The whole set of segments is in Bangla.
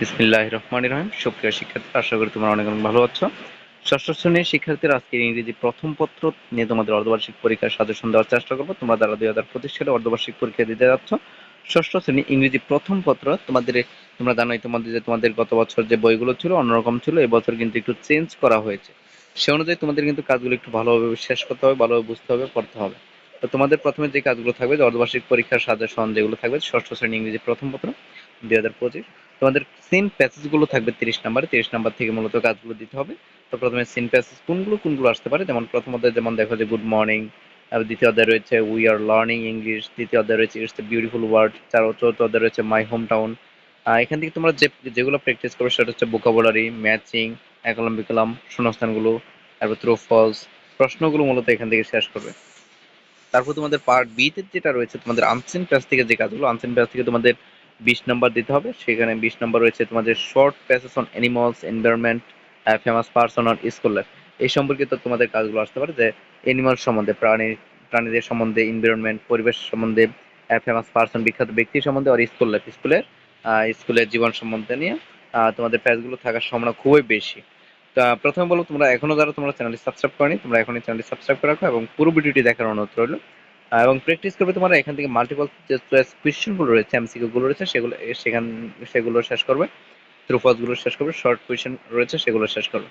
বিসমিল্লাহ রহমান রহিম। সুপ্রিয় শিক্ষার্থী, আশা করি তোমরা অনেক অনেক ভালো আছো। ষষ্ঠ শ্রেণির শিক্ষার্থীরা আজকে ইংরেজি প্রথম পত্র নিয়ে তোমাদের অর্ধবার্ষিক পরীক্ষার সাজেশন দেওয়ার চেষ্টা করব। তোমরা যারা দুই হাজার পঁচিশ সালে অর্ধবার্ষিক পরীক্ষা দিতে যাচ্ছ, ষষ্ঠ শ্রেণি ইংরেজি প্রথম পত্র, তোমাদের তোমরা জানোই তোমাদের যে তোমাদের গত বছর যে বইগুলো ছিল অন্যরকম ছিল এবছর কিন্তু একটু চেঞ্জ করা হয়েছে। সে অনুযায়ী তোমাদের কিন্তু কাজগুলো একটু ভালোভাবে শেষ করতে হবে, ভালোভাবে বুঝতে হবে, পড়তে হবে। তো তোমাদের প্রথমে যে কাজগুলো থাকবে, যে অর্ধবার্ষিক পরীক্ষার সাজেশন যেগুলো থাকবে, ষষ্ঠ শ্রেণি ইংরেজি প্রথম পত্র, দুই হাজার পঁচিশ। তোমাদের সেম প্যাসেজগুলো থাকবে তিরিশ নাম্বার তিরিশ নাম্বার থেকে মূলত কাজগুলো দিতে হবে। তো প্রথমে সেম প্যাসেজ কোনগুলো কোনগুলো আসতে পারে? যেমন প্রথম অধ্যায় যেমন দেখো যে গুড মর্নিং দ্বিতীয় অধ্যায় রয়েছে উই আর লার্নিং ইংলিশ তৃতীয় অধ্যায় রয়েছে ইটস দ্য বিউটিফুল ওয়ার্ড চার, চতুর্থ অধ্যায় রয়েছে মাই হোম টাউন এখান থেকে তোমরা যে, যেগুলো প্র্যাকটিস করবে সেটা হচ্ছে ভোকাবুলারি ম্যাচিং একলম, বিকলম, শূন্যস্থানগুলো, তারপর ট্রু ফলস প্রশ্নগুলো মূলত এখান থেকে শেষ করবে। তারপর তোমাদের পার্ট বি তে যেটা রয়েছে, তোমাদের আনসিন প্যাস থেকে যে কাজগুলো আনসিন প্যাস থেকে তোমাদের বিশ নম্বর দিতে হবে। সেখানে বিশ নম্বর রয়েছে তোমাদের short passages on animals environment famous person on school life এই সম্পর্কিত তোমাদের কাজগুলো আসতে পারে যে অ্যানিমাল সম্বন্ধে, প্রাণী, প্রাণীদের সম্বন্ধে এনভায়রনমেন্ট পরিবেশ সম্বন্ধে ফেমাস পার্সন বিখ্যাত ব্যক্তি সম্বন্ধে আর স্কুল লাইফ স্কুলের স্কুলের জীবন সম্বন্ধে নিয়ে তোমাদের প্যাসগুলো থাকার সম্ভাবনা খুবই বেশি। তা প্রথমে বলো তোমরা, এখনও যারা তোমরা চ্যানেলটি সাবস্ক্রাইব করনি, তোমরা এখনই চ্যানেলটি সাবস্ক্রাইব করে রাখো এবং পুরো ভিডিওটি দেখার অনুরোধ রইল। এবং প্র্যাকটিস করবে তোমরা এখান থেকে মাল্টিপল যে কোয়েশ্চেনগুলো রয়েছে এমসিকিউ গুলো রয়েছে, সেগুলো সেখান, সেগুলো শেষ করবে। গুলো শেষ করবে শর্ট কোয়েশ্চেন রয়েছে, সেগুলো শেষ করবে।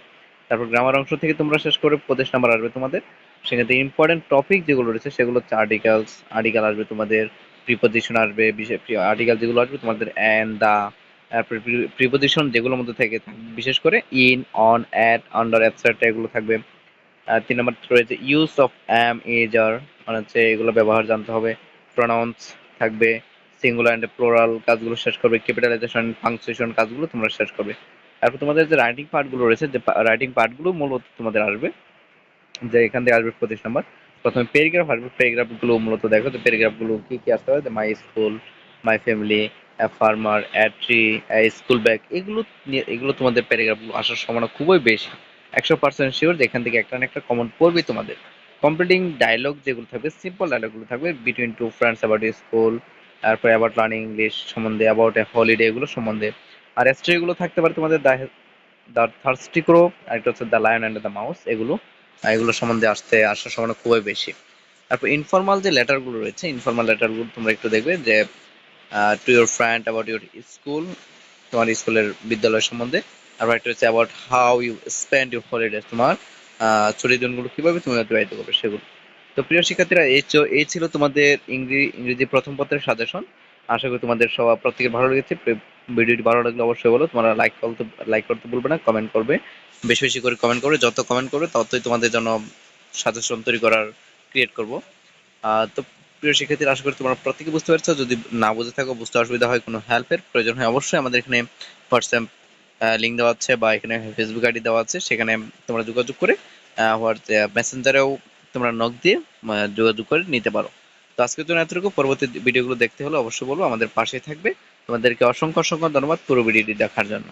তারপর গ্রামার অংশ থেকে তোমরা শেষ করে প্রদেশ নাম্বার আসবে তোমাদের। সেখান থেকে ইম্পর্টেন্ট টপিক যেগুলো রয়েছে, সেগুলো হচ্ছে আর্টিকেলস আর্টিকেল আসবে তোমাদের প্রিপোজিশন আসবে, বিশেষ আর্টিকেল যেগুলো আসবে তোমাদের অ্যান্ড দা প্রিপোজিশন যেগুলোর মধ্যে থেকে, বিশেষ করে in on at under etcetera এগুলো থাকবে। তিন নম্বর রয়েছে use of am is are মানে হচ্ছে এগুলো ব্যবহার জানতে হবে। প্রনাউন্স থাকবে সিঙ্গুলার অ্যান্ড প্লোরাল কাজগুলো শেষ করবে ক্যাপিটালাইজেশন ফাংশন কাজগুলো তোমরা শেষ করবে। তারপর তোমাদের যে রাইটিং পার্টগুলো রয়েছে, যে রাইটিং পার্টগুলো মূলত তোমাদের আসবে। যে এখান থেকে আসবে পঁচিশ নাম্বার। প্রথমে প্যারাগ্রাফ আসবে প্যারাগ্রাফগুলো মূলত দেখো যে প্যারাগ্রাফগুলো কি কি আসতে হবে my school my family farmer tree school bag এগুলো এগুলো তোমাদের প্যারাগ্রাফগুলো আসার সম্ভাবনা খুবই বেশি। একশো পার্সেন্ট শিওর যে এখান থেকে একটা না একটা কমন পড়বে তোমাদের। কমপ্লিটিং ডায়লগ যেগুলো থাকবে সিম্পল ডায়লগগুলো থাকবে between two friends about school তারপরে অ্যাবাউট লার্নিং ইংলিশ সম্বন্ধে অ্যাবাউট এ হলিডে এগুলো সম্বন্ধে। আর স্টোরিগুলো থাকতে পারে তোমাদের দ্য থার্সটি ক্রো আরেকটা হচ্ছে the lion and the mouse এগুলো এগুলো সম্বন্ধে আসতে, আসার সম্ভাবনা খুবই বেশি। তারপর ইনফর্মাল যে লেটারগুলো রয়েছে ইনফর্মাল লেটারগুলো তোমরা একটু দেখবে যে to your friend about your school তোমার স্কুলের বিদ্যালয় সম্বন্ধে। একটা হচ্ছে about how you spend your তোমার ছুটির দিনগুলো কীভাবে তুমি অতিবাহিত করবে সেগুলো। তো প্রিয় শিক্ষার্থীরা, এই এই ছিল তোমাদের ইংরেজি প্রথম পত্রের সাজেশন আশা করি তোমাদের সবার প্রত্যেকের ভালো লেগেছে। ভিডিওটি ভালো লাগলে অবশ্যই বলো, তোমরা লাইক করতে লাইক করতে ভুলবে না কমেন্ট করবে। বেশি বেশি করে কমেন্ট করবে, যত কমেন্ট করবে, ততই তোমাদের জন্য সাজেশন তৈরি করার ক্রিয়েট করব। তো প্রিয় শিক্ষার্থীরা, আশা করি তোমরা প্রত্যেকে বুঝতে পারছ। যদি না বুঝে থাকো, বুঝতে অসুবিধা হয়, কোনো হেল্পের প্রয়োজন হয়, অবশ্যই আমাদের এখানে হোয়াটসঅ্যাপ লিঙ্ক দেওয়া আছে বা এখানে ফেসবুক আইডি দেওয়া আছে, সেখানে তোমরা যোগাযোগ করে হোয়াটসঅ্যাপ মেসেঞ্জারেও তোমরা নখ দিয়ে যোগাযোগ করে নিতে পারো। তো আজকের জন্য এতটুকু। পরবর্তী ভিডিওগুলো দেখতে হলে অবশ্যই বলব, আমাদের পাশে থাকবে। তোমাদেরকে অসংখ্য অসংখ্য ধন্যবাদ পুরো ভিডিওটি দেখার জন্য।